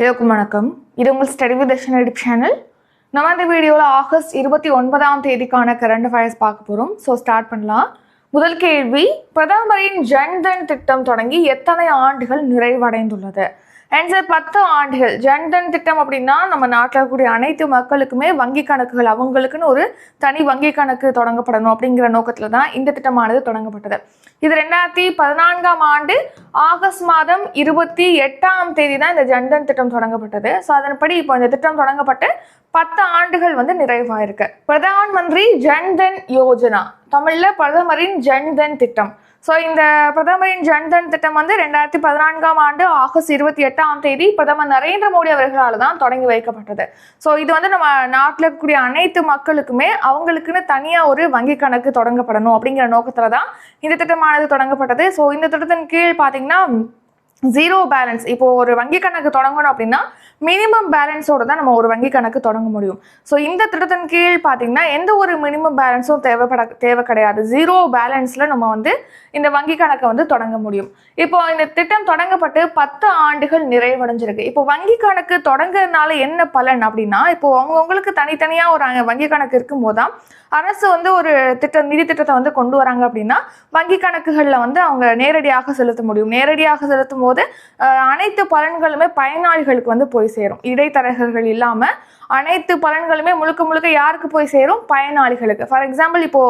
எல்லோருக்கும் வணக்கம். இது உங்கள் ஸ்டடி வித் யூடியூப் சேனல் நம்ம இந்த வீடியோவில் ஆகஸ்ட் இருபத்தி ஒன்பதாம் தேதிக்கான கரண்ட் அஃபேர்ஸ் பார்க்க போகிறோம் ஸோ ஸ்டார்ட் பண்ணலாம். முதல் கேள்வி பிரதமரின் ஜன்தன் திட்டம் தொடங்கி எத்தனை ஆண்டுகள் நிறைவடைந்துள்ளது? ஆன்சர் பத்து ஆண்டுகள் ஜன்தன் திட்டம் அப்படின்னா நம்ம நாட்டில் இருக்கக்கூடிய அனைத்து மக்களுக்குமே வங்கி கணக்குகள் அவங்களுக்குன்னு ஒரு தனி வங்கி கணக்கு தொடங்கப்படணும் அப்படிங்கிற நோக்கத்தில் தான் இந்த திட்டமானது தொடங்கப்பட்டது. இது ரெண்டாயிரத்தி பதினான்காம் ஆண்டு ஆகஸ்ட் மாதம் இருபத்தி எட்டாம் தேதி தான் இந்த ஜன்தன் திட்டம் தொடங்கப்பட்டது. ஸோ அதன்படி இப்போ இந்த திட்டம் தொடங்கப்பட்டு பத்து ஆண்டுகள் வந்து நிறைவாயிருக்கு. பிரதான் மந்திரி ஜன்தன் யோஜனா தமிழில் பிரதமரின் ஜன்தன் திட்டம். ஸோ இந்த பிரதமரின் ஜன்தன் திட்டம் வந்து ரெண்டாயிரத்தி பதினான்காம் ஆண்டு ஆகஸ்ட் இருபத்தி எட்டாம் தேதி பிரதமர் நரேந்திர மோடி அவர்களால் தான் தொடங்கி வைக்கப்பட்டது. ஸோ இது வந்து நம்ம நாட்டில் இருக்கக்கூடிய அனைத்து மக்களுக்குமே அவங்களுக்குன்னு தனியாக ஒரு வங்கி கணக்கு தொடங்கப்படணும் அப்படிங்கிற நோக்கத்தில் தான் இந்த திட்டமானது தொடங்கப்பட்டது. ஸோ இந்த திட்டத்தின் கீழ் பார்த்தீங்கன்னா ஜீரோ பேலன்ஸ் இப்போ ஒரு வங்கி கணக்கு தொடங்கணும் அப்படின்னா மினிமம் பேலன்ஸோட தான் நம்ம ஒரு வங்கி கணக்கு தொடங்க முடியும். ஸோ இந்த திட்டத்தின் கீழ் பார்த்தீங்கன்னா எந்த ஒரு மினிமம் பேலன்ஸும் தேவைப்பட தேவை கிடையாது. ஜீரோ பேலன்ஸில் நம்ம வந்து இந்த வங்கி கணக்கை வந்து தொடங்க முடியும். இப்போ இந்த திட்டம் தொடங்கப்பட்டு பத்து ஆண்டுகள் நிறைவடைஞ்சிருக்கு. இப்போ வங்கி கணக்கு தொடங்குறதுனால என்ன பலன் அப்படின்னா இப்போ அவங்கவுங்களுக்கு தனித்தனியாக ஒரு வங்கி கணக்கு இருக்கும்போது அரசு வந்து ஒரு திட்டம் நிதி திட்டத்தை வந்து கொண்டு வராங்க அப்படின்னா வங்கி கணக்குகளில் வந்து அவங்க நேரடியாக செலுத்த முடியும். நேரடியாக செலுத்தும் போது அனைத்து பலன்களுமே பயனாளிகளுக்கு வந்து போய் சேரும். இடைத்தரகர்கள் இல்லாமல் அனைத்து பலன்களுமே முழுக்க முழுக்க யாருக்கு போய் சேரும்? பயனாளிகளுக்கு. ஃபார் எக்ஸாம்பிள் இப்போ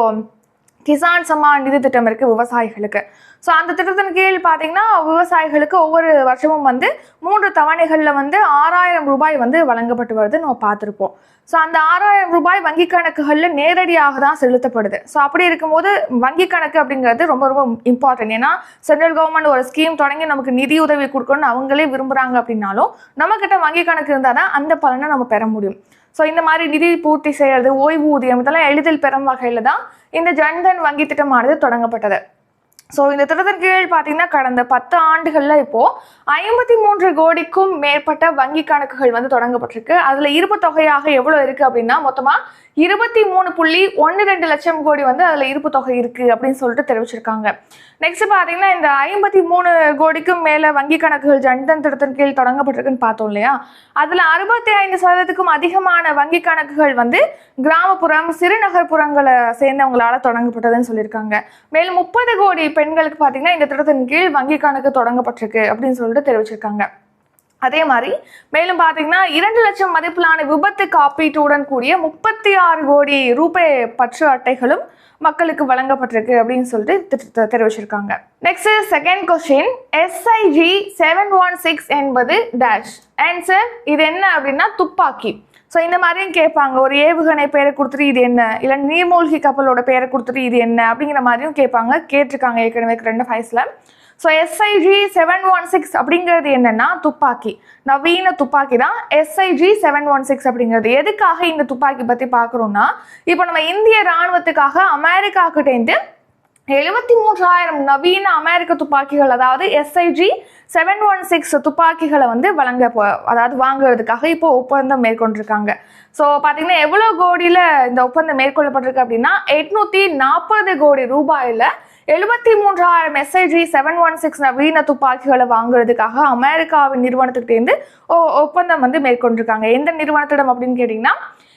கிசான் சம்மான் நிதி திட்டம் இருக்கு விவசாயிகளுக்கு. ஸோ அந்த திட்டத்தின் கீழ் பார்த்தீங்கன்னா விவசாயிகளுக்கு ஒவ்வொரு வருஷமும் வந்து மூன்று தவணைகளில் வந்து ஆறாயிரம் ரூபாய் வந்து வழங்கப்பட்டு வருது நம்ம பார்த்துருப்போம் ஸோ அந்த ஆறாயிரம் ரூபாய் வங்கி கணக்குகளில் நேரடியாக தான் செலுத்தப்படுது. ஸோ அப்படி இருக்கும்போது வங்கி கணக்கு அப்படிங்கிறது ரொம்ப ரொம்ப இம்பார்ட்டன்ட் ஏன்னா சென்ட்ரல் கவர்மெண்ட் ஒரு ஸ்கீம் தொடங்கி நமக்கு நிதி உதவி கொடுக்கணும்னு அவங்களே விரும்புகிறாங்க அப்படின்னாலும் நம்மக்கிட்ட வங்கி கணக்கு இருந்தால் தான் அந்த பலனை நம்ம பெற முடியும். ஸோ இந்த மாதிரி நிதி பூர்த்தி செய்கிறது ஓய்வூதியம் இதெல்லாம் எளிதில் பெறும் வகையில் தான் இந்த ஜன்தன் வங்கி திட்டமானது தொடங்கப்பட்டது. ஸோ இந்த திட்டத்தின் கீழ் பார்த்தீங்கன்னா கடந்த பத்து ஆண்டுகளில் இப்போ ஐம்பத்தி மூன்று கோடிக்கும் மேற்பட்ட வங்கி கணக்குகள் வந்து தொடங்கப்பட்டிருக்கு. அதில் இருப்பு தொகையாக எவ்வளோ இருக்குது அப்படின்னா மொத்தமாக இருபத்தி மூணு புள்ளி ஒன்று ரெண்டு லட்சம் கோடி வந்து அதில் இருப்பு தொகை இருக்குது அப்படின்னு சொல்லிட்டு தெரிவிச்சிருக்காங்க. நெக்ஸ்ட் பார்த்தீங்கன்னா இந்த ஐம்பத்தி மூணு கோடிக்கும் மேலே வங்கி கணக்குகள் ஜன்தன் திட்டத்தின் கீழ் தொடங்கப்பட்டிருக்குன்னு பார்த்தோம் இல்லையா? அதில் அறுபத்தி ஐந்து சதவீதத்துக்கும் அதிகமான வங்கி கணக்குகள் வந்து கிராமப்புறம் சிறுநகர்ப்புறங்களை சேர்ந்தவங்களால் தொடங்கப்பட்டதுன்னு சொல்லியிருக்காங்க. மேலும் முப்பது கோடி பெண்களுக்கு பார்த்தீங்கன்னா இந்த திட்டத்தின் கீழ் வங்கி கணக்கு தொடங்கப்பட்டிருக்கு அப்படின்னு சொல்லிட்டு தெரிவிச்சிருக்காங்க. அதே மாதிரி மேலும் பார்த்தீங்கன்னா இரண்டு லட்சம் மதிப்பிலான விபத்து காப்பீட்டுடன் கூடிய முப்பத்தி ஆறு கோடி ரூபாய் பற்று அட்டைகளும் மக்களுக்கு வழங்கப்பட்டிருக்கு அப்படின்னு சொல்லிட்டு தெ- தெரிவிச்சிருக்காங்க. Next second question SIG seven one six என்பது டேஷ் ஆன்சர் இது என்ன அப்படின்னா துப்பாக்கி. ஸோ இந்த மாதிரியும் கேட்பாங்க. ஒரு ஏவுகணை பேரை கொடுத்துட்டு இது என்ன? இல்லை நீர்மூழ்கி கப்பலோட பேரை கொடுத்துட்டு இது என்ன? அப்படிங்கிற மாதிரியும் கேட்பாங்க. கேட்டிருக்காங்க ஏற்கனவே ரெண்டு ஃபைஸில் so SIG seven one six அப்படிங்கிறது என்னென்னா துப்பாக்கி. நவீன துப்பாக்கி தான் எஸ்ஐஜி செவன் ஒன் சிக்ஸ் அப்படிங்கிறது. எதுக்காக இந்த துப்பாக்கி பற்றி பார்க்குறோன்னா இப்போ நம்ம இந்திய இராணுவத்துக்காக அமெரிக்காக்கிட்டேருந்து எழுபத்தி மூன்றாயிரம் நவீன அமெரிக்க துப்பாக்கிகள் அதாவது எஸ்ஐஜி செவன் ஒன் சிக்ஸ் துப்பாக்கிகளை வந்து வழங்க போ- அதாவது வாங்குறதுக்காக இப்போ ஒப்பந்தம் மேற்கொண்டிருக்காங்க. ஸோ பார்த்தீங்கன்னா எவ்வளோ கோடியில் இந்த ஒப்பந்தம் மேற்கொள்ளப்பட்டிருக்கு அப்படின்னா எட்நூற்றி நாற்பது கோடி ரூபாயில் எழுபத்தி மூன்றாயிரம் எஸ்ஐஜி செவன் ஒன் சிக்ஸ் நவீன துப்பாக்கிகளை வாங்குறதுக்காக அமெரிக்காவின் நிறுவனத்துக்கிட்டேருந்து ஒ- ஒப்பந்தம் வந்து மேற்கொண்டிருக்காங்க. எந்த நிறுவனத்திடம் அப்படின்னு கேட்டிங்கன்னா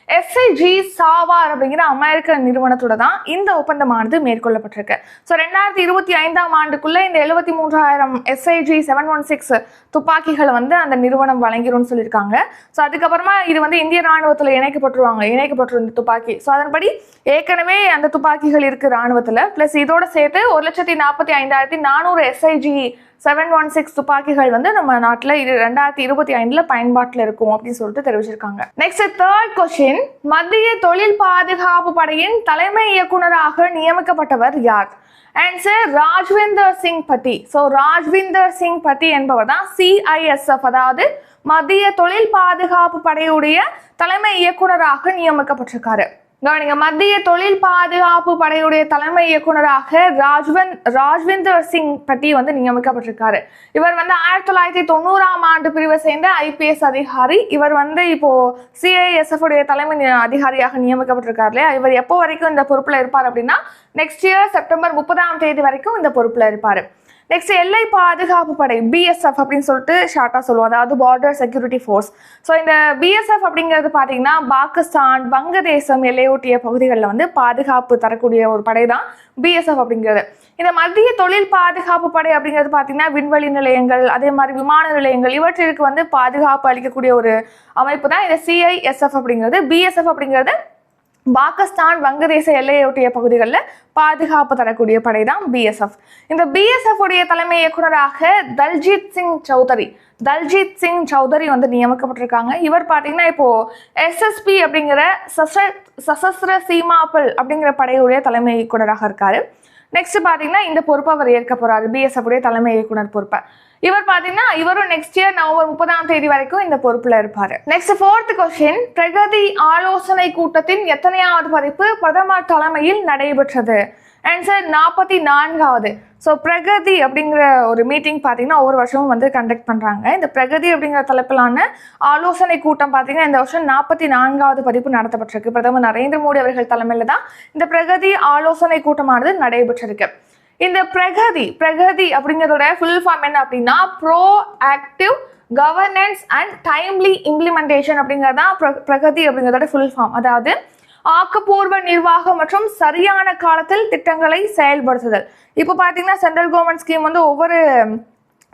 எஸ்ஐஜி சாவார் அப்படிங்கிற அமெரிக்க நிறுவனத்தோட தான் இந்த ஒப்பந்தமானது மேற்கொள்ளப்பட்டிருக்கு. ஸோ ரெண்டாயிரத்தி இருபத்தி ஐந்தாம் ஆண்டுக்குள்ளே இந்த எழுபத்தி மூன்றாயிரம் எஸ்ஐஜி செவன் ஒன் சிக்ஸ் துப்பாக்கிகளை வந்து அந்த நிறுவனம் வழங்கிரும்னு சொல்லியிருக்காங்க. ஸோ அதுக்கப்புறமா இது வந்து இந்திய ராணுவத்தில் இணைக்கப்பட்டுருவாங்க. இணைக்கப்பட்டிருந்த துப்பாக்கி. ஸோ அதன்படி ஏற்கனவே அந்த துப்பாக்கிகள் இருக்குது ராணுவத்தில் ப்ளஸ் இதோட சேர்த்து ஒரு லட்சத்தி நாற்பத்தி ஐந்தாயிரத்தி நானூறு எஸ்ஐஜி செவன் ஒன் சிக்ஸ் துப்பாக்கிகள் வந்து நம்ம நாட்டில் இது ரெண்டாயிரத்தி இருபத்தி ஐந்தில் பயன்பாட்டில் இருக்கும் அப்படின்னு சொல்லிட்டு தெரிவிச்சிருக்காங்க. நெக்ஸ்ட் தேர்ட் கொஸ்டின் மத்திய தொழில் பாதுகாப்பு படையின் தலைமை இயக்குனராக நியமிக்கப்பட்டவர் யார்? ஆன்சர் ராஜ்விந்தர் சிங் பட்டி. ஸோ ராஜ்விந்தர் சிங் பட்டி என்பவர் தான் சிஐஎஸ்எஃப் அதாவது மத்திய தொழில் பாதுகாப்பு படையுடைய தலைமை இயக்குனராக நியமிக்கப்பட்டிருக்காரு. கவனிங்க மத்திய தொழில் பாதுகாப்பு படையுடைய தலைமை இயக்குனராக ராஜ்வந்த் ராஜ்விந்தர் சிங் பற்றி வந்து நியமிக்கப்பட்டிருக்காரு இவர் வந்து ஆயிரத்தி தொள்ளாயிரத்தி தொண்ணூறாம் ஆண்டு பிரிவை சேர்ந்த ஐபிஎஸ் அதிகாரி. இவர் வந்து இப்போ சிஐஎஸ்எஃப் உடைய தலைமை அதிகாரியாக நியமிக்கப்பட்டிருக்காரு இல்லையா? இவர் எப்போ வரைக்கும் இந்த பொறுப்பில் இருப்பார் அப்படின்னா நெக்ஸ்ட் இயர் செப்டம்பர் முப்பதாம் தேதி வரைக்கும் இந்த பொறுப்பில் இருப்பார். நெக்ஸ்ட் எல்லை பாதுகாப்பு படை பிஎஸ்எஃப் அப்படின்னு சொல்லிட்டு ஷார்ட்டாக சொல்லுவோம். அதாவது பார்டர் செக்யூரிட்டி ஃபோர்ஸ் ஸோ இந்த பிஎஸ்எஃப் அப்படிங்கிறது பார்த்தீங்கன்னா பாகிஸ்தான் வங்கதேசம் எல்லையொட்டிய பகுதிகளில் வந்து பாதுகாப்பு தரக்கூடிய ஒரு படை தான் பிஎஸ்எஃப் அப்படிங்கிறது. இந்த மத்திய தொழில் பாதுகாப்பு படை அப்படிங்கிறது பார்த்தீங்கன்னா விண்வெளி நிலையங்கள் அதே மாதிரி விமான நிலையங்கள் இவற்றிற்கு வந்து பாதுகாப்பு அளிக்கக்கூடிய ஒரு அமைப்பு தான் இந்த சிஐஎஸ்எஃப் அப்படிங்கிறது. பிஎஸ்எஃப் அப்படிங்கிறது பாகிஸ்தான் வங்கதேச எல்லையொட்டிய பகுதிகளில் பாதுகாப்பு தரக்கூடிய படை தான் பிஎஸ்எஃப் இந்த பிஎஸ்எஃப் உடைய தலைமை இயக்குனராக தல்ஜித் சிங் சௌதரி தல்ஜித் சிங் சௌதரி வந்து நியமிக்கப்பட்டிருக்காங்க. இவர் பார்த்தீங்கன்னா இப்போ எஸ்எஸ்பி அப்படிங்கிற சச சசஸ்திர சீமாப்பல் அப்படிங்கிற படையுடைய தலைமை இயக்குனராக இருக்காரு. நெக்ஸ்ட் பார்த்தீங்கன்னா இந்த பொறுப்பை அவர் ஏற்க போறாரு. பிஎஸ்எஃப் உடைய தலைமை இயக்குனர் பொறுப்பை. இவர் பார்த்தீங்கன்னா இவரும் நெக்ஸ்ட் இயர் நவம்பர் முப்பதாம் தேதி வரைக்கும் இந்த பொறுப்புல இருப்பாரு. நெக்ஸ்ட் ஃபோர்த் கொஸ்டின் பிரகதி ஆலோசனை கூட்டத்தின் எத்தனையாவது பதிப்பு பிரதமர் தலைமையில் நடைபெற்றது? ஆன்சர் நாற்பத்தி நான்காவது. ஸோ பிரகதி அப்படிங்கிற ஒரு மீட்டிங் பார்த்தீங்கன்னா ஒவ்வொரு வருஷமும் வந்து கண்டக்ட் பண்ணுறாங்க இந்த பிரகதி அப்படிங்கிற தலைப்பிலான ஆலோசனை கூட்டம் பார்த்தீங்கன்னா இந்த வருஷம் நாற்பத்தி நான்காவது பதிப்பு நடத்தப்பட்டிருக்கு. பிரதமர் நரேந்திர மோடி அவர்கள் தலைமையில் தான் இந்த பிரகதி ஆலோசனை கூட்டமானது நடைபெற்றிருக்கு. இந்த பிரகதி பிரகதி அப்படிங்கிறதோட ஃபுல் ஃபார்ம் என்ன அப்படின்னா proactive governance and timely implementation அப்படிங்கிறது தான் பிரகதி அப்படிங்கிறதோட ஃபுல் ஃபார்ம் அதாவது ஆக்கப்பூர்வ நிர்வாகம் மற்றும் சரியான காலத்தில் திட்டங்களை செயல்படுத்துதல். இப்போ பார்த்தீங்கன்னா சென்ட்ரல் கவர்மெண்ட் ஸ்கீம் வந்து ஒவ்வொரு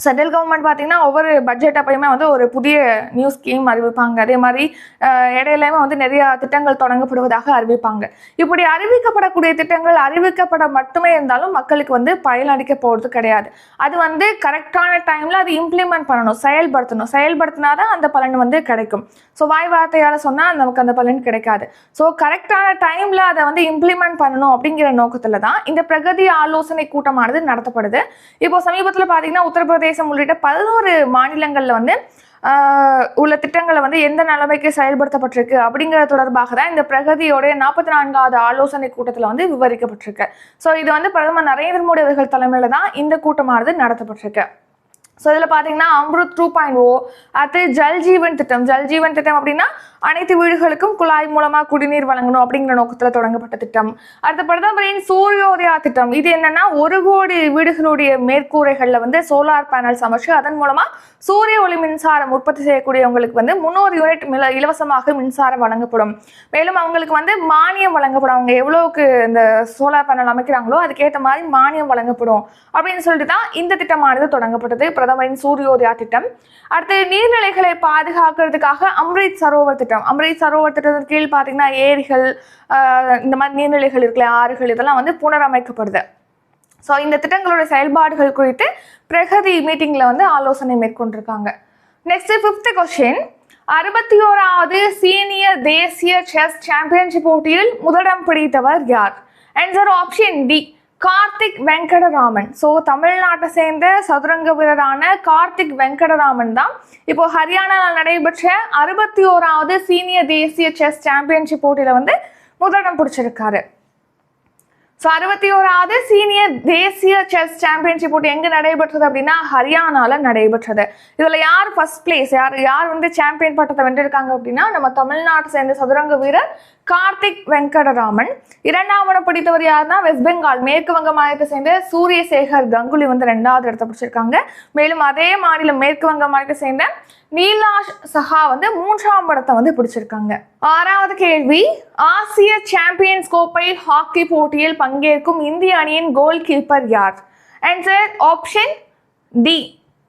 சென்ட்ரல் கவர்மெண்ட் பார்த்தீங்கன்னா ஒவ்வொரு பட்ஜெட் அப்பயுமே வந்து ஒரு புதிய நியூ ஸ்கீம் அறிவிப்பாங்க. அதே மாதிரி இடையிலையுமே வந்து நிறைய திட்டங்கள் தொடங்கப்படுவதாக அறிவிப்பாங்க. இப்படி அறிவிக்கப்படக்கூடிய திட்டங்கள் அறிவிக்கப்பட மட்டுமே இருந்தாலும் மக்களுக்கு வந்து பயனளிக்க போகிறது கிடையாது. அது வந்து கரெக்டான டைமில் அது இம்ப்ளிமெண்ட் பண்ணணும் செயல்படுத்தணும். செயல்படுத்தினா தான் அந்த பலன் வந்து கிடைக்கும். ஸோ வாய் வார்த்தையால் சொன்னால் நமக்கு அந்த பலன் கிடைக்காது. ஸோ கரெக்டான டைமில் அதை வந்து இம்ப்ளிமெண்ட் பண்ணணும் அப்படிங்கிற நோக்கத்தில் தான் இந்த பிரகதி ஆலோசனை கூட்டமானது நடத்தப்படுது. இப்போ சமீபத்தில் பார்த்தீங்கன்னா உத்தரப்பிரதேசம் உள்ளிட்ட பதினோரு மாநிலங்களில் வந்து உள்ள திட்டங்களை வந்து எந்த நிலைமைக்கு செயல்படுத்தப்பட்டிருக்கு அப்படிங்கிறது தொடர்பாக தான் இந்த பிரகதியோடைய நாற்பத்தி நான்காவது ஆலோசனை கூட்டத்தில் வந்து விவரிக்கப்பட்டிருக்கு. ஸோ இது வந்து பிரதமர் நரேந்திர மோடி அவர்கள் தலைமையில் தான் இந்த கூட்டமானது நடத்தப்பட்டிருக்கு. ஸோ இதில் பார்த்தீங்கன்னா அம்ருத் டூ பாயிண்ட் ஓ அடுத்து ஜல் ஜீவன் திட்டம். ஜல் ஜீவன் திட்டம் அப்படின்னா அனைத்து வீடுகளுக்கும் குழாய் மூலமாக குடிநீர் வழங்கணும் அப்படிங்கிற நோக்கத்தில் தொடங்கப்பட்ட திட்டம். அடுத்த பிரதமரின் சூரியோதயா திட்டம். இது என்னன்னா ஒரு கோடி வீடுகளுடைய மேற்கூரைகளில் வந்து சோலார் பேனல்ஸ் அமைச்சு அதன் மூலமாக சூரிய ஒளி மின்சாரம் உற்பத்தி செய்யக்கூடியவங்களுக்கு வந்து முந்நூறு யூனிட் மில இலவசமாக மின்சாரம் வழங்கப்படும். மேலும் அவங்களுக்கு வந்து மானியம் வழங்கப்படும். அவங்க எவ்வளோக்கு இந்த சோலார் பேனல் அமைக்கிறாங்களோ அதுக்கேற்ற மாதிரி மானியம் வழங்கப்படும். அப்படின்னு சொல்லிட்டு தான் இந்த திட்டமானது தொடங்கப்பட்டது. பிரதமரின் சூரியோதயா திட்டம். அடுத்து நீர்நிலைகளை பாதுகாக்கிறதுக்காக அம்ரித் சரோவர் திட்டம். அம்ரித் சரோவர் திட்டத்தின் கீழ் பார்த்தீங்கன்னா ஏரிகள் இந்த மாதிரி நீர்நிலைகள் இருக்கல ஆறுகள் இதெல்லாம் வந்து புனரமைக்கப்படுது. ஸோ இந்த திட்டங்களோட செயல்பாடுகள் குறித்து பிரகதி மீட்டிங்கில் வந்து ஆலோசனை மேற்கொண்டிருக்காங்க. நெக்ஸ்ட் ஃபிஃப்த் கொஸ்டின் அறுபத்தி ஓராவது சீனியர் தேசிய செஸ் சாம்பியன்ஷிப் போட்டியில் முதலிடம் பிடித்தவர் யார்? Answer option D Karthik Venkataraman. So தமிழ்நாட்டை சேர்ந்த சதுரங்க வீரரான கார்த்திக் வெங்கடராமன் தான். இப்போ ஹரியானாவில் நடைபெற்ற அறுபத்தி ஓராவது சீனியர் தேசிய செஸ் சாம்பியன்ஷிப் போட்டியில் வந்து முதலிடம் பிடிச்சிருக்காரு. ஸோ அறுபத்தி ஓராவது சீனியர் தேசிய செஸ் சாம்பியன்ஷிப் போட்டி எங்கே நடைபெற்றது அப்படின்னா ஹரியானாவில் நடைபெற்றது. இதில் யார் ஃபர்ஸ்ட் பிளேஸ் யார் யார் வந்து சாம்பியன் பட்டத்தை வென்றிருக்காங்க அப்படின்னா நம்ம தமிழ்நாட்டை சேர்ந்த சதுரங்க வீரர் கார்த்திக் வெங்கடராமன். இரண்டாம் இடம் பிடித்தவர் யாருன்னா வெஸ்ட் பெங்கால் மேற்கு வங்க மாநிலத்தை சேர்ந்த சூரியசேகர் கங்குலி வந்து ரெண்டாவது இடத்தை பிடிச்சிருக்காங்க. மேலும் அதே மாநிலம் மேற்கு வங்க மாநிலத்தை சேர்ந்த நீலாஷ் சஹா வந்து மூன்றாம் இடத்தை வந்து பிடிச்சிருக்காங்க. ஆறாவது கேள்வி ஆசிய சாம்பியன்ஸ் கோப்பை ஹாக்கி போட்டியில் பங்கேற்கும் இந்திய அணியின் கோல் கீப்பர் யார்? Answer option D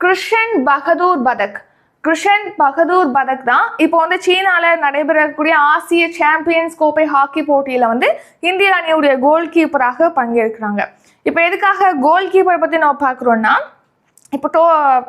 Krishan Bahadur Pathak. Krishan Bahadur Pathak தான். இப்போ வந்து சீனால நடைபெறக்கூடிய ஆசிய சாம்பியன்ஸ் கோப்பை ஹாக்கி போட்டியில வந்து இந்திய அணியுடைய கோல் கீப்பராக பங்கேற்கிறாங்க. இப்போ எதுக்காக கோல் கீப்பர் பத்தி நம்ம பார்க்குறோன்னா இப்போ டோ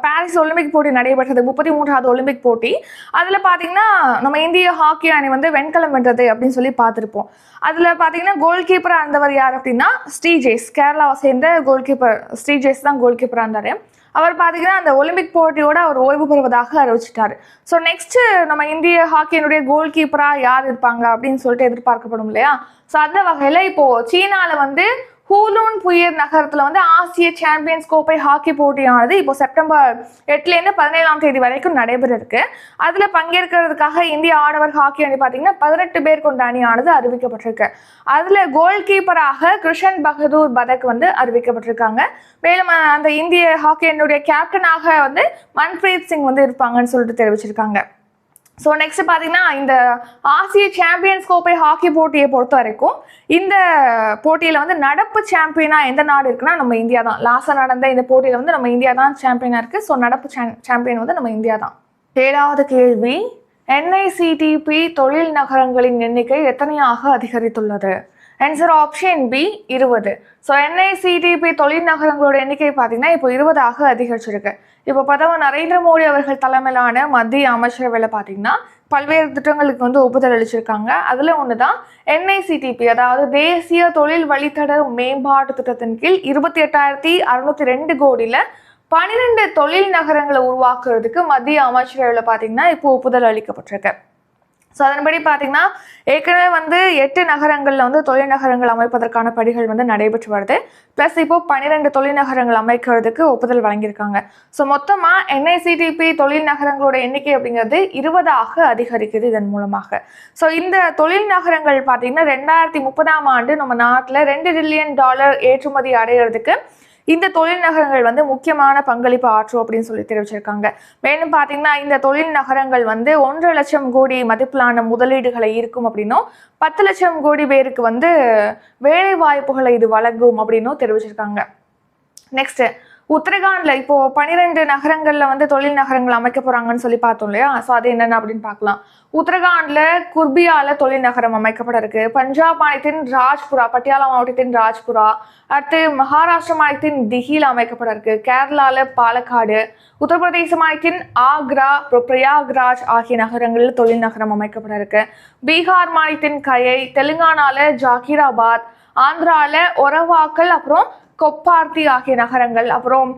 பாரிஸ் ஒலிம்பிக் போட்டி நடைபெற்றது முப்பத்தி மூன்றாவது ஒலிம்பிக் போட்டி. அதில் பார்த்தீங்கன்னா நம்ம இந்திய ஹாக்கி அணி வந்து வெண்கலம் வென்றது அப்படின்னு சொல்லி பார்த்துருப்போம். அதில் பார்த்தீங்கன்னா கோல் கீப்பராக இருந்தவர் யார் அப்படின்னா ஸ்ரீஜேஸ் கேரளாவை சேர்ந்த கோல் கீப்பர் ஸ்ரீஜேஸ் தான் கோல் கீப்பராக இருந்தார். அவர் பார்த்தீங்கன்னா அந்த ஒலிம்பிக் போட்டியோட அவர் ஓய்வு பெறுவதாக அறிவிச்சிட்டார். ஸோ நெக்ஸ்ட்டு நம்ம இந்திய ஹாக்கியினுடைய கோல் கீப்பராக யார் இருப்பாங்க அப்படின்னு சொல்லிட்டு எதிர்பார்க்கப்படும் இல்லையா? ஸோ அந்த வகையில் இப்போது சீனாவில் வந்து ஹூலூன் புயர் நகரத்தில் வந்து ஆசிய சாம்பியன்ஸ் கோப்பை ஹாக்கி போட்டியானது இப்போ செப்டம்பர் எட்டுலேருந்து பதினேழாம் தேதி வரைக்கும் நடைபெற இருக்கு அதில் பங்கேற்கிறதுக்காக இந்திய ஆடவர் ஹாக்கி அணி பார்த்தீங்கன்னா பதினெட்டு பேர் கொண்ட அணியானது அறிவிக்கப்பட்டிருக்கு. அதில் கோல் கீப்பராக கிருஷன் பகதூர் பதக் வந்து அறிவிக்கப்பட்டிருக்காங்க. மேலும் அந்த இந்திய ஹாக்கி அணியுடைய கேப்டனாக வந்து மன்பிரீத் சிங் வந்து இருப்பாங்கன்னு சொல்லிட்டு தெரிவிச்சிருக்காங்க. ஸோ நெக்ஸ்ட் பார்த்தீங்கன்னா இந்த ஆசிய சாம்பியன்ஸ் கோப்பை ஹாக்கி போட்டியை பொறுத்த வரைக்கும் இந்த போட்டியில் வந்து நடப்பு சாம்பியனாக எந்த நாடு இருக்குன்னா நம்ம இந்தியா தான். லாஸ்ட்டாக நடந்த இந்த போட்டியில் வந்து நம்ம இந்தியா தான் சாம்பியனாக இருக்குது ஸோ நடப்பு சாம்பியன் வந்து நம்ம இந்தியா தான். ஏழாவது கேள்வி என்ஐசிடிபி தொழில் நகரங்களின் எண்ணிக்கை எத்தனையாக அதிகரித்துள்ளது? ஆன்சர் ஆப்ஷன் பி இருபது. ஸோ என்ஐசிடிபி தொழில் நகரங்களோட எண்ணிக்கை பார்த்தீங்கன்னா இப்போ இருபதாக அதிகரிச்சிருக்கு. இப்போ பிரதமர் நரேந்திர மோடி அவர்கள் தலைமையிலான மத்திய அமைச்சரவையில் பார்த்தீங்கன்னா பல்வேறு திட்டங்களுக்கு வந்து ஒப்புதல் அளிச்சிருக்காங்க. அதில் ஒன்று தான் என்ஐசிடிபி அதாவது தேசிய தொழில் வழித்தட மேம்பாட்டு திட்டத்தின் கீழ் இருபத்தி எட்டாயிரத்தி அறுநூத்தி ரெண்டு கோடியில் பன்னிரெண்டு தொழில் நகரங்களை உருவாக்குறதுக்கு மத்திய அமைச்சரவையில் பார்த்தீங்கன்னா இப்போ ஒப்புதல் அளிக்கப்பட்டிருக்கு. ஸோ அதன்படி பார்த்தீங்கன்னா ஏற்கனவே வந்து எட்டு நகரங்களில் வந்து தொழில்நகரங்கள் அமைப்பதற்கான படிகள் வந்து நடைபெற்று வருது. ப்ளஸ் இப்போது பன்னிரெண்டு தொழில்நகரங்கள் அமைக்கிறதுக்கு ஒப்புதல் வழங்கியிருக்காங்க. ஸோ மொத்தமாக என்ஐசிடிபி தொழில்நகரங்களோட எண்ணிக்கை அப்படிங்கிறது இருபதாக அதிகரிக்குது இதன் மூலமாக. ஸோ இந்த தொழில் நகரங்கள் பார்த்தீங்கன்னா ரெண்டாயிரத்தி முப்பதாம் ஆண்டு நம்ம நாட்டில் ரெண்டு ட்ரில்லியன் டாலர் ஏற்றுமதி அடைகிறதுக்கு இந்த தொழில் நகரங்கள் வந்து முக்கியமான பங்களிப்பு ஆற்றும் அப்படின்னு சொல்லி தெரிவிச்சிருக்காங்க. மேலும் பார்த்தீங்கன்னா இந்த தொழில் நகரங்கள் வந்து ஒன்றரை லட்சம் கோடி மதிப்பிலான முதலீடுகளை இருக்கும் அப்படின்னும் பத்து லட்சம் கோடி பேருக்கு வந்து வேலை வாய்ப்புகளை இது வழங்கும் அப்படின்னும் தெரிவிச்சிருக்காங்க. நெக்ஸ்ட்டு உத்தரகாண்ட்ல இப்போ பன்னிரெண்டு நகரங்கள்ல வந்து தொழில் நகரங்கள் அமைக்க போறாங்கன்னு சொல்லி பார்த்தோம் இல்லையா? ஸோ அது என்னென்ன அப்படின்னு பார்க்கலாம். உத்தரகாண்ட்ல குர்பியால தொழில் நகரம் அமைக்கப்பட இருக்கு. பஞ்சாப் மாநிலத்தின் ராஜ்புரா பட்டியாலா மாவட்டத்தின் ராஜ்புரா அடுத்து மகாராஷ்டிரா மாநிலத்தின் திகில அமைக்கப்பட இருக்கு. கேரளால பாலக்காடு உத்தரப்பிரதேச மாநிலத்தின் ஆக்ரா அப்புறம் பிரயாக்ராஜ் ஆகிய நகரங்களில் தொழில் நகரம் அமைக்கப்பட இருக்கு. பீகார் மாநிலத்தின் கயை தெலுங்கானால ஜாகிராபாத் ஆந்திரால ஒரவாக்கல் அப்புறம் கொப்பார்த்தி ஆகிய நகரங்கள் அப்புறம்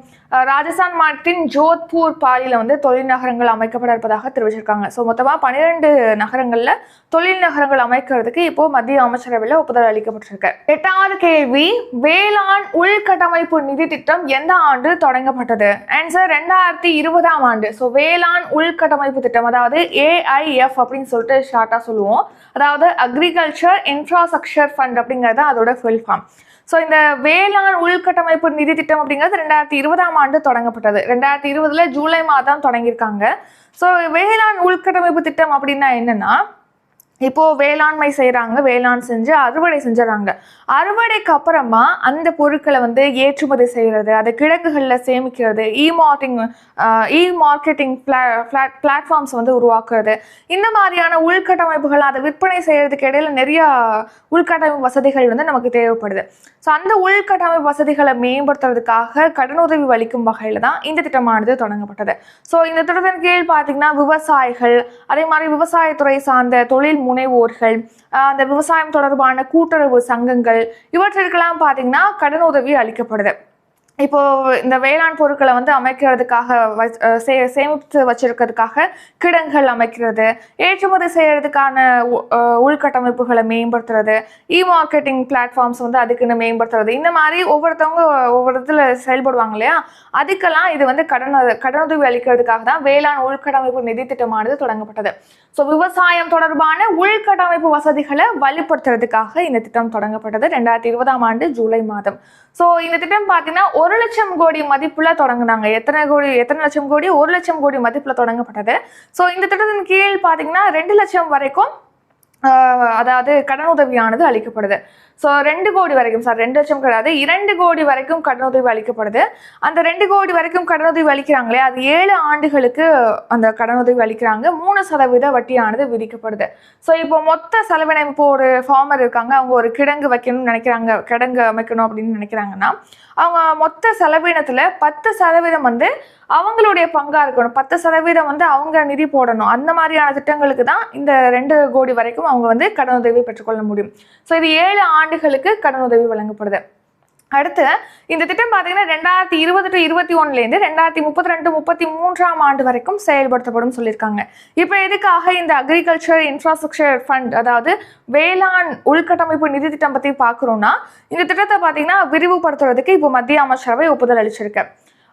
ராஜஸ்தான் மாநிலத்தின் ஜோத்பூர் பாலியில் வந்து தொழில் நகரங்கள் அமைக்கப்பட இருப்பதாக தெரிவிச்சிருக்காங்க. ஸோ மொத்தமாக பன்னிரெண்டு நகரங்களில் தொழில் நகரங்கள் அமைக்கிறதுக்கு இப்போ மத்திய அமைச்சரவையில் ஒப்புதல் அளிக்கப்பட்டிருக்கு. எட்டாவது கேள்வி வேளாண் உள்கட்டமைப்பு நிதி திட்டம் எந்த ஆண்டு தொடங்கப்பட்டது? ஆன்சர் ரெண்டாயிரத்தி இருபதாம் ஆண்டு. ஸோ வேளாண் உள்கட்டமைப்பு திட்டம் அதாவது ஏஐஎஃப் அப்படின்னு சொல்லிட்டு ஷார்ட்டாக சொல்லுவோம். அதாவது அக்ரிகல்ச்சர் இன்ஃப்ராஸ்ட்ரக்சர் ஃபண்ட் அப்படிங்கிறது அதோட ஃபுல் ஃபார்ம் ஸோ இந்த வேளாண் உள்கட்டமைப்பு நிதி திட்டம் அப்படிங்கிறது ரெண்டாயிரத்தி இருபதாம் ஆண்டு தொடங்கப்பட்டது. ரெண்டாயிரத்தி இருபதுல ஜூலை மாதம் தொடங்கியிருக்காங்க. ஸோ வேளாண் உள்கட்டமைப்பு திட்டம் அப்படின்னா என்னன்னா இப்போ வேளாண்மை செய்கிறாங்க வேளாண் செஞ்சு அறுவடை செஞ்சுறாங்க. அறுவடைக்கு அப்புறமா அந்த பொருட்களை வந்து ஏற்றுமதி செய்கிறது அதை கிழக்குகளில் சேமிக்கிறது e marking e marketing platforms வந்து உருவாக்குறது. இந்த மாதிரியான உள்கட்டமைப்புகள் அதை விற்பனை செய்யறதுக்கு இடையில நிறையா உள்கட்டமைப்பு வசதிகள் வந்து நமக்கு தேவைப்படுது. ஸோ அந்த உள்கட்டமைப்பு வசதிகளை மேம்படுத்துறதுக்காக கடனுதவி அளிக்கும் வகையில் தான் இந்த திட்டமானது தொடங்கப்பட்டது. ஸோ இந்த திட்டத்தின் கீழ் பார்த்தீங்கன்னா விவசாயிகள் அதே மாதிரி விவசாயத்துறை சார்ந்த தொழில் முனைவோர்கள் அந்த விவசாயம் தொடர்பான கூட்டுறவு சங்கங்கள் இவற்றிற்கெல்லாம் பார்த்தீங்கன்னா கடனுதவி அளிக்கப்படுது. இப்போ இந்த வேளாண் பொருட்களை வந்து அமைக்கிறதுக்காக சே சேமித்து வச்சிருக்கிறதுக்காக கிடங்குகள் அமைக்கிறது ஏற்றுமதி செய்யறதுக்கான உ- உள்கட்டமைப்புகளை மேம்படுத்துறது இ மார்க்கெட்டிங் பிளாட்ஃபார்ம்ஸ் வந்து அதுக்குன்னு மேம்படுத்துறது இந்த மாதிரி ஒவ்வொருத்தவங்க ஒவ்வொரு இதில் செயல்படுவாங்க இல்லையா? அதுக்கெல்லாம் இது வந்து கடன் கடனுதவி அளிக்கிறதுக்காக தான் வேளாண் உள்கட்டமைப்பு நிதி திட்டமானது தொடங்கப்பட்டது. ஸோ விவசாயம் தொடர்பான உள்கட்டமைப்பு வசதிகளை வலுப்படுத்துறதுக்காக இந்த திட்டம் தொடங்கப்பட்டது ரெண்டாயிரத்தி இருபதாம் ஆண்டு ஜூலை மாதம். ஸோ இந்த திட்டம் பார்த்தீங்கன்னா ஒரு லட்சம் கோடி மதிப்புல தொடங்கினாங்க. எத்தனை கோடி எத்தனை லட்சம் கோடி? ஒரு லட்சம் கோடி மதிப்புல தொடங்கப்பட்டது. ஸோ இந்த திட்டத்தின் கீழ் பார்த்தீங்கன்னா ரெண்டு லட்சம் வரைக்கும் அதாவது கடனுதவியானது அளிக்கப்படுது. ஸோ ரெண்டு கோடி வரைக்கும் சார் ரெண்டு லட்சம் கிடையாது. இரண்டு கோடி வரைக்கும் கடனுதவி அளிக்கப்படுது. அந்த ரெண்டு கோடி வரைக்கும் கடனுதவி அளிக்கிறாங்களே அது ஏழு ஆண்டுகளுக்கு அந்த கடனுதவி அளிக்கிறாங்க. மூணு சதவீத வட்டியானது விதிக்கப்படுது. ஸோ இப்போ மொத்த செலவினம் இப்போ ஒரு ஃபார்மர் இருக்காங்க அவங்க ஒரு கிடங்கு வைக்கணும்னு நினைக்கிறாங்க கிடங்கு அமைக்கணும் அப்படின்னு நினைக்கிறாங்கன்னா அவங்க மொத்த செலவினத்தில் பத்து சதவீதம் வந்து அவங்களுடைய பங்காக இருக்கணும். பத்து சதவீதம் வந்து அவங்க நிதி போடணும். அந்த மாதிரியான திட்டங்களுக்கு தான் இந்த ரெண்டு கோடி வரைக்கும் அவங்க வந்து கடனுதவி பெற்றுக்கொள்ள முடியும். ஸோ இது ஏழு ஆண்டு ஆண்டுகளுக்கு கடனுதவி வழங்கப்படுது. அடுத்து இந்த திட்டம் பார்த்தீங்கன்னா ரெண்டாயிரத்தி இருபது டு இருபத்தி ஒன்னுலேருந்து ரெண்டாயிரத்தி முப்பத்தி ரெண்டு முப்பத்தி மூன்றாம் ஆண்டு வரைக்கும் செயல்படுத்தப்படும் சொல்லியிருக்காங்க. இப்போ எதுக்காக இந்த அக்ரிகல்ச்சர் இன்ஃப்ராஸ்ட்ரக்சர் ஃபண்ட் அதாவது வேளாண் உள்கட்டமைப்பு நிதி திட்டம் பற்றி பார்க்குறோம்னா இந்த திட்டத்தை பார்த்தீங்கன்னா விரிவுபடுத்துறதுக்கு இப்போ மத்திய அமைச்சரவை ஒப்புதல் அளிச்சிருக்கு.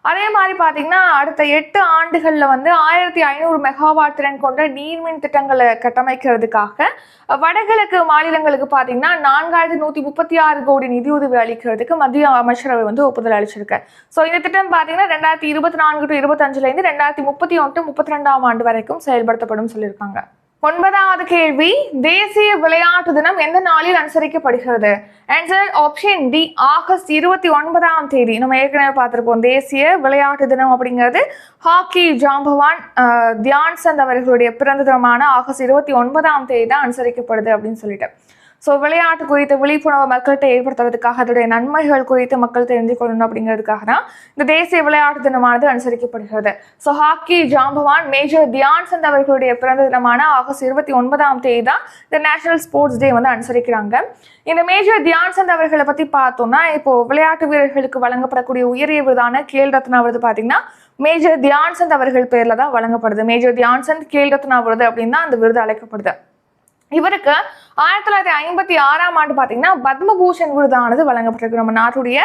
அதே மாதிரி பார்த்தீங்கன்னா அடுத்த எட்டு ஆண்டுகளில் வந்து ஆயிரத்தி ஐநூறு மெகாவாட் திறன் கொண்ட நீர்மின் திட்டங்களை கட்டமைக்கிறதுக்காக வடகிழக்கு மாநிலங்களுக்கு பார்த்தீங்கன்னா நான்காயிரத்தி நூற்றி முப்பத்தி ஆறு கோடி நிதியுதவி அளிக்கிறதுக்கு மத்திய அமைச்சரவை வந்து ஒப்புதல் அளிச்சிருக்கு ஸோ இந்த திட்டம் பார்த்தீங்கன்னா ரெண்டாயிரத்தி இருபத்தி நான்கு டு இருபத்தஞ்சுலேருந்து ரெண்டாயிரத்தி முப்பத்தி ஒன்று முப்பத்தி ரெண்டாம் ஆண்டு வரைக்கும் செயல்படுத்தப்படும் சொல்லியிருக்காங்க. ஒன்பதாவது கேள்வி தேசிய விளையாட்டு தினம் எந்த நாளில் அனுசரிக்கப்படுகிறது? ஆன்சர் ஆப்ஷன் டி ஆகஸ்ட் இருபத்தி ஒன்பதாம் தேதி. நம்ம ஏற்கனவே பார்த்துருப்போம் தேசிய விளையாட்டு தினம் அப்படிங்கிறது ஹாக்கி ஜாம்பவான் தியான் சந்த் அவர்களுடைய பிறந்த தினமான ஆகஸ்ட் இருபத்தி ஒன்பதாம் தேதி தான் அனுசரிக்கப்படுது அப்படின்னு சொல்லிட்டு. ஸோ விளையாட்டு குறித்த விழிப்புணர்வு மக்கள்கிட்ட ஏற்படுத்துறதுக்காக அதோடைய நன்மைகள் குறித்து மக்கள் தெரிஞ்சுக்கொள்ளணும் கொள்ளணும் அப்படிங்கிறதுக்காக தான் இந்த தேசிய விளையாட்டு தினமானது அனுசரிக்கப்படுகிறது. ஸோ ஹாக்கி ஜாம்பவான் மேஜர் தியான் சந்த் அவர்களுடைய பிறந்த தினமான ஆகஸ்ட் இருபத்தி ஒன்பதாம் தேதி தான் இந்த நேஷனல் ஸ்போர்ட்ஸ் டே வந்து அனுசரிக்கிறாங்க. இந்த மேஜர் தியான் சந்த் அவர்களை பற்றி பார்த்தோம்னா இப்போ விளையாட்டு வீரர்களுக்கு வழங்கப்படக்கூடிய உயரிய விருதான கேல் ரத்னா விருது பார்த்தீங்கன்னா மேஜர் தியான்சந்த் அவர்கள் பேரில் தான் வழங்கப்படுது. மேஜர் தியான் சந்த் கேல் ரத்னா விருது அப்படின்னு தான் அந்த விருது அழைக்கப்படுது. இவருக்கு ஆயிரத்தி தொள்ளாயிரத்தி ஐம்பத்தி ஆறாம் ஆண்டு பார்த்தீங்கன்னா பத்மபூஷன் விருதானது வழங்கப்பட்டிருக்கு. நம்ம நாட்டுடைய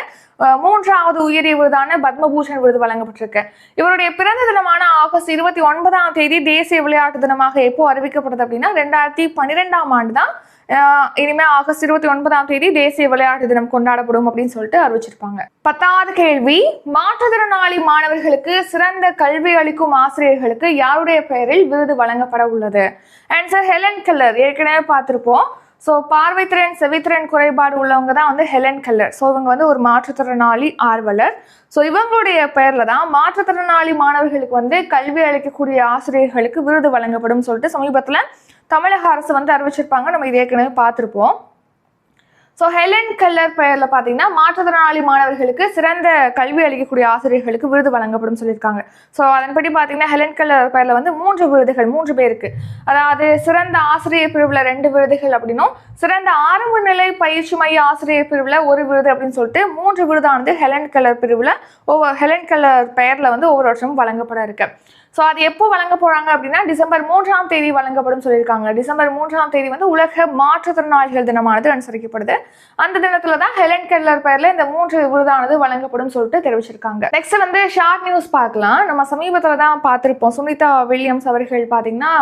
மூன்றாவது உயரிய விருதான பத்மபூஷன் விருது வழங்கப்பட்டிருக்கு. இவருடைய பிறந்த தினமான ஆகஸ்ட் இருபத்தி ஒன்பதாம் தேதி தேசிய விளையாட்டு தினமாக எப்போ அறிவிக்கப்படுது அப்படின்னா ரெண்டாயிரத்தி பன்னிரெண்டாம் ஆண்டு தான் இனிமேல் இனிமே ஆகஸ்ட் இருபத்தி ஒன்பதாம் தேதி தேசிய விளையாட்டு தினம் கொண்டாடப்படும் அப்படின்னு சொல்லிட்டு அறிவிச்சிருப்பாங்க. பத்தாவது கேள்வி மாற்றுத்திறனாளி மாணவர்களுக்கு சிறந்த கல்வி அளிக்கும் ஆசிரியர்களுக்கு யாருடைய பெயரில் விருது வழங்கப்பட உள்ளது? ஆன்சர் ஹெலன் கல்லர் ஏற்கனவே பார்த்துருப்போம். ஸோ பார்வைத்திறன் செவித்திறன் குறைபாடு உள்ளவங்க தான் வந்து ஹெலன் கல்லர் ஸோ இவங்க வந்து ஒரு மாற்றுத்திறனாளி ஆர்வலர். ஸோ இவங்களுடைய பெயரில் தான் மாற்றுத்திறனாளி மாணவர்களுக்கு வந்து கல்வி அளிக்கக்கூடிய ஆசிரியர்களுக்கு விருது வழங்கப்படும் சொல்லிட்டு சமீபத்தில் தமிழக அரசு வந்து அறிவிச்சிருப்பாங்க. நம்ம இது ஏற்கனவே பார்த்துருப்போம். ஸோ ஹெலன் கல்லர் பெயரில் பார்த்தீங்கன்னா மாற்றுத்திறனாளி மாணவர்களுக்கு சிறந்த கல்வி அளிக்கக்கூடிய ஆசிரியர்களுக்கு விருது வழங்கப்படும் சொல்லியிருக்காங்க. ஸோ அதன்படி பார்த்தீங்கன்னா ஹெலன் கல்லர் பெயரில் வந்து மூன்று விருதுகள் மூன்று பேருக்கு. அதாவது சிறந்த ஆசிரியர் பிரிவில் ரெண்டு விருதுகள் அப்படின்னும் சிறந்த ஆரம்ப நிலை பயிற்சி மைய ஆசிரியர் பிரிவில் ஒரு விருது அப்படின்னு சொல்லிட்டு மூன்று விருதானது ஹெலன் கலர் பிரிவில் ஒவ்வொரு ஹெலன் கலர் பெயரில் வந்து ஒவ்வொரு வருஷமும் வழங்கப்பட இருக்கு. ஸோ அது எப்போ வழங்க போகிறாங்க அப்படின்னா டிசம்பர் மூன்றாம் தேதி வழங்கப்படும் சொல்லியிருக்காங்க. டிசம்பர் மூன்றாம் தேதி வந்து உலக மாற்றுத்திறனாளிகள் தினமானது அனுசரிக்கப்படுது. அந்த தினத்தில் தான் ஹெலன் கெல்லர் பெயரில் இந்த மூன்று விருதானது வழங்கப்படும் சொல்லிட்டு தெரிவிச்சிருக்காங்க. நெக்ஸ்ட் வந்து ஷார்ட் நியூஸ் பார்க்கலாம். நம்ம சமீபத்தில் தான் பார்த்துருப்போம். சுனிதா வில்லியம்ஸ் அவர்கள் பார்த்தீங்கன்னா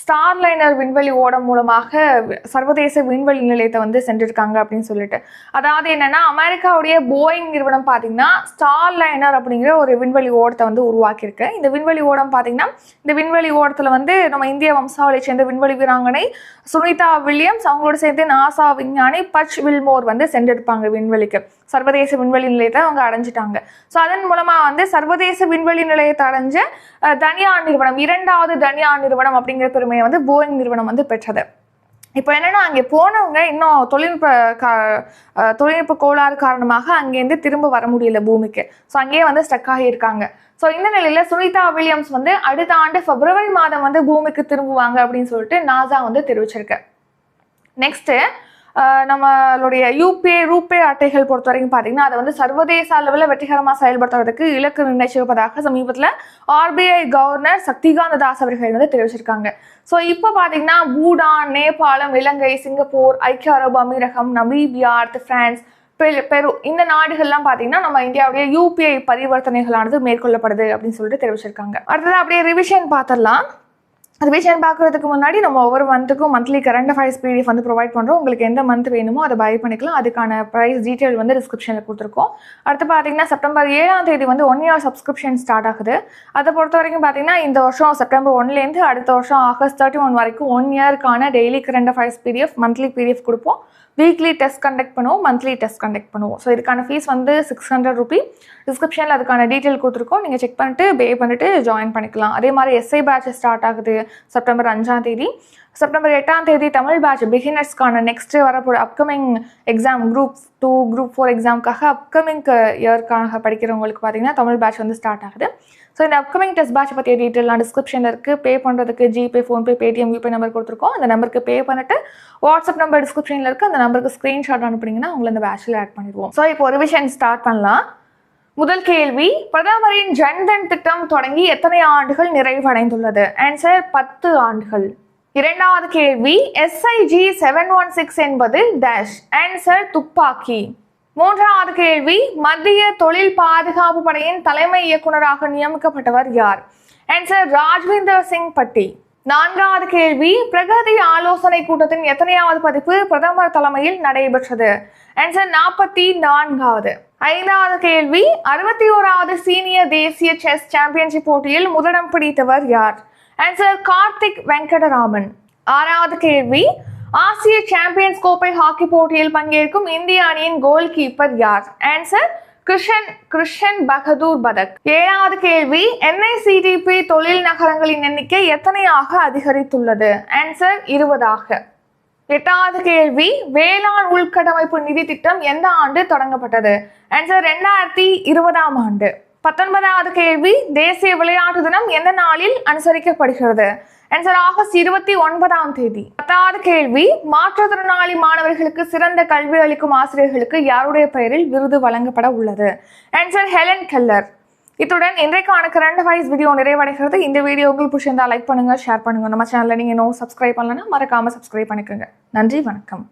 ஸ்டார்லைனர் விண்வெளி ஓடம் மூலமாக சர்வதேச விண்வெளி நிலையத்தை வந்து சென்றிருக்காங்க அப்படின்னு சொல்லிட்டு. அதாவது என்னென்னா அமெரிக்காவுடைய போயிங் நிறுவனம் பார்த்தீங்கன்னா ஸ்டார்லைனர் அப்படிங்கிற ஒரு விண்வெளி ஓடத்தை வந்து உருவாக்கியிருக்கு. இந்த விண்வெளி ஓடம் பார்த்தீங்கன்னா இந்த விண்வெளி ஓடத்தில் வந்து நம்ம இந்திய வம்சாவளியை சேர்ந்த விண்வெளி வீராங்கனை சுனிதா வில்லியம்ஸ் அவங்களோட சேர்ந்து நாசா விஞ்ஞானி பச் வில்மோர் வந்து சென்றிருப்பாங்க விண்வெளிக்கு. சர்வதேச விண்வெளி நிலையத்தை அவங்க அடைஞ்சிட்டாங்க. ஸோ அதன் மூலமாக வந்து சர்வதேச விண்வெளி நிலையத்தை அடைஞ்ச தனியா தனியார் நிறுவனம் இரண்டாவது தனியார் நிறுவனம் அப்படிங்கிற பெருமையை வந்து போயிங் நிறுவனம் வந்து பெற்றது. இப்போ என்னென்னா அங்கே போனவங்க இன்னும் தொழில்நுட்ப கா தொழில்நுட்ப கோளாறு காரணமாக அங்கேருந்து திரும்ப வர முடியல பூமிக்கு. ஸோ அங்கேயே வந்து ஸ்டக் ஆகியிருக்காங்க. ஸோ இந்த நிலையில் சுனிதா வில்லியம்ஸ் வந்து அடுத்த ஆண்டு பிப்ரவரி மாதம் வந்து பூமிக்கு திரும்புவாங்க அப்படின்னு சொல்லிட்டு நாசா வந்து தெரிவிச்சிருக்கு. நெக்ஸ்ட்டு நம்மளுடைய யூபிஏ ரூபே அட்டைகள் பொறுத்த வரைக்கும் பார்த்தீங்கன்னா அதை வந்து சர்வதேச அளவில் வெற்றிகரமாக செயல்படுத்துறதுக்கு இலக்கு நிர்ணயிச்சிருப்பதாக சமீபத்தில் ஆர்பிஐ கவர்னர் சக்திகாந்த தாஸ் அவர்கள் வந்து தெரிவிச்சிருக்காங்க. ஸோ இப்போ பார்த்தீங்கன்னா பூடான் நேபாளம் இலங்கை சிங்கப்பூர் ஐக்கிய அரபு அமீரகம் நமீபியா அடுத்து பிரான்ஸ் பெரு- பெரு இந்த நாடுகள்லாம் பார்த்தீங்கன்னா நம்ம இந்தியாவுடைய யூபிஐ பரிவர்த்தனைகளானது மேற்கொள்ளப்படுது அப்படின்னு சொல்லிட்டு தெரிவிச்சிருக்காங்க. அடுத்தது அப்படியே ரிவிஷன் பார்த்துடலாம் ரிவிஷன் பார்க்குறதுக்கு முன்னாடி நம்ம ஒவ்வொரு மந்த்துக்கும் மந்த்லி கரண்ட் அஃபேர்ஸ் பிடிஎஃப் வந்து ப்ரொவைட் பண்ணுறோம் உங்களுக்கு எந்த மந்த் வேணுமோ அதை பை பண்ணிக்கலாம். அதுக்கான ப்ரைஸ் டீட்டெயில் வந்து டிஸ்கிரிப்ஷனில் கொடுத்துருக்கோம். அடுத்து பார்த்தீங்கன்னா செப்டம்பர் ஏழாம் தேதி வந்து ஒன் இயர் சப்ஸ்கிரிப்ஷன் ஸ்டார்ட் ஆகுது. அதை பொறுத்த வரைக்கும் பார்த்தீங்கன்னா இந்த வருஷம் செப்டம்பர் ஒன்லேருந்து அடுத்த வருஷம் ஆகஸ்ட் தேர்ட்டி ஒன் வரைக்கும் one இயருக்கான daily current affairs PDF monthly PDF கொடுப்போம். வீக்லி டெஸ்ட் கண்டக்ட் பண்ணுவோம் மந்த்லி டெஸ்ட் கண்டக்ட் பண்ணுவோம். ஸோ இதுக்கான ஃபீஸ் வந்து சிக்ஸ் ஹண்ட்ரட் ருபி டிஸ்கிரிப்ஷனில் அதுக்கான டீட்டெயில் கொடுத்துருக்கோம். நீங்கள் செக் பண்ணிட்டு பே பண்ணிட்டு ஜாயின் பண்ணிக்கலாம். அதே மாதிரி எஸ்ஐ பேட்ச் ஸ்டார்ட் ஆகுது செப்டம்பர் அஞ்சாம் தேதி. செப்டம்பர் எட்டாம் தேதி தமிழ் பேட்ச் பிகினர்ஸ்க்கான நெக்ஸ்ட் வரப்போகிற upcoming exam group two group four எக்ஸாமுக்காக upcoming இயர்க்காக படிக்கிறவங்களுக்கு பார்த்தீங்கன்னா தமிழ் பேட்ச் வந்து ஸ்டார்ட் ஆகுது. ஸோ இந்த அப்கமிங் டெஸ்ட் பேட்ச் பற்றிய டீட்டெயிலாம் டிஸ்கிரிப்ஷனில் இருக்குது பே பண்ணுறதுக்கு GPay PhonePe Paytm UPay number கொடுத்துருக்கோம். அந்த நம்பருக்கு பே பண்ணிட்டு வாட்ஸ்அப் நம்பர் டிஸ்கிரிப்ஷனில் இருக்குது அந்த நம்பருக்கு ஸ்க்ரீன்ஷாட் அனுப்புனீங்கன்னா உங்களை அந்த பேட்சில் ஆட் பண்ணிடுவோம். ஸோ இப்போ ஒரு விஷயம் ஸ்டார்ட் பண்ணலாம். முதல் கேள்வி பிரதமரின் ஜன்தன் திட்டம் தொடங்கி எத்தனை ஆண்டுகள் நிறைவடைந்துள்ளது? ஆன்சர் பத்து ஆண்டுகள். இரண்டாவது கேள்வி எஸ்ஐஜி செவன் ஒன் சிக்ஸ் என்பது டேஷ் ஆன்சர் துப்பாக்கி. மூன்றாவது கேள்வி மத்திய தொழில் பாதுகாப்பு படையின் தலைமை இயக்குனராக நியமிக்கப்பட்டவர் யார்? ஆன்சர் ராஜ்விந்தர் சிங் பட்டி. நான்காவது கேள்வி பிரகதி ஆலோசனை கூட்டத்தின் எத்தனையாவது பதிப்பு பிரதமர் தலைமையில் நடைபெற்றது? ஆன்சர் நாற்பத்தி நான்காவது. ஐந்தாவது கேள்வி அறுபத்தி ஓராவது சீனியர் தேசிய செஸ் சாம்பியன்ஷிப் போட்டியில் முதலிடம் பிடித்தவர் யார்? ஆன்சர் கார்த்திக் வெங்கடராமன் ஆறாவது கேள்வி ஆசிய சாம்பியன்ஸ் கோப்பை ஹாக்கி போட்டியில் பங்கேற்கும் இந்திய அணியின் கோல் கீப்பர் யார் ஆன்சர் கிருஷன் கிருஷன் பகதூர் பதக் ஏழாவது கேள்வி என்ஐசிடிபி தொழில் நகரங்களின் எண்ணிக்கை எத்தனையாக அதிகரித்துள்ளது ஆன்சர் இருபதாக எட்டாவது கேள்வி வேளாண் உள்கட்டமைப்பு நிதி திட்டம் எந்த ஆண்டு தொடங்கப்பட்டது ஆன்சர் ரெண்டாயிரத்தி இருபதாம் ஆண்டு பத்தொன்பதாவது கேள்வி தேசிய விளையாட்டு தினம் எந்த நாளில் அனுசரிக்கப்படுகிறது? ஆன்சர் ஆகஸ்ட் இருபத்தி ஒன்பதாம் தேதி. பத்தாவது கேள்வி மாற்றுத்திறனாளி மாணவர்களுக்கு சிறந்த கல்வி அளிக்கும் ஆசிரியர்களுக்கு யாருடைய பெயரில் விருது வழங்கப்பட உள்ளது? ஆன்சர் ஹெலன் கெல்லர் இத்துடன் இன்றைக்கான கரண்ட் வைஸ் வீடியோ நிறைவடைகிறது. இந்த வீடியோ உங்களுக்கு பிடிச்சிருந்தா லைக் பண்ணுங்க ஷேர் பண்ணுங்க. நம்ம சேனலில் நீங்கள் நோ சப்ஸ்கிரைப் பண்ணலன்னா மறக்காம சப்ஸ்கிரைப் பண்ணிக்கோங்க. நன்றி வணக்கம்.